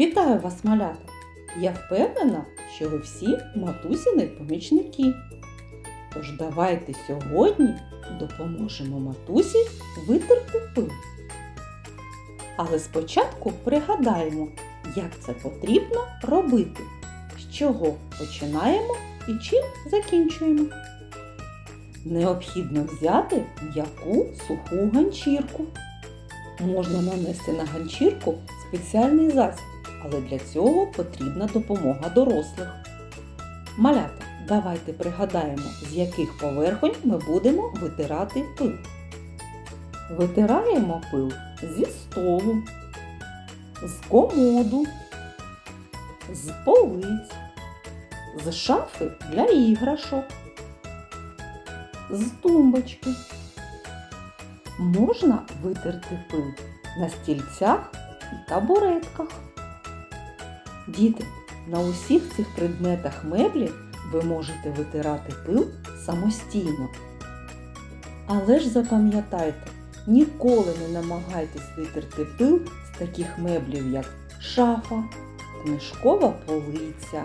Вітаю вас, малята! Я впевнена, що ви всі матусіни помічники. Тож давайте сьогодні допоможемо матусі витерти пил. Але спочатку пригадаємо, як це потрібно робити, з чого починаємо і чим закінчуємо. Необхідно взяти м'яку суху ганчірку. Можна нанести на ганчірку спеціальний засіб, але для цього потрібна допомога дорослих. Малята, давайте пригадаємо, з яких поверхонь ми будемо витирати пил. Витираємо пил зі столу, з комоду, з полиць, з шафи для іграшок, з тумбочки. Можна витерти пил на стільцях і табуретках. Діти, на усіх цих предметах меблі ви можете витирати пил самостійно. Але ж запам'ятайте, ніколи не намагайтесь витерти пил з таких меблів, як шафа, книжкова полиця,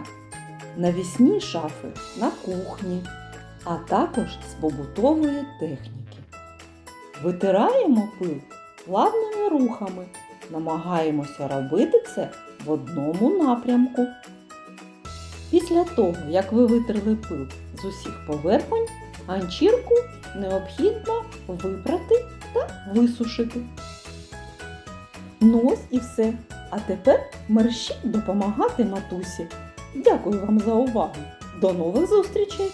навісні шафи на кухні, а також з побутової техніки. Витираємо пил плавними рухами, намагаємося робити це в одному напрямку. Після того, як ви витерли пил з усіх поверхонь, ганчірку необхідно випрати та висушити. Ну ось і все. А тепер мерщіть допомагати матусі. Дякую вам за увагу. До нових зустрічей!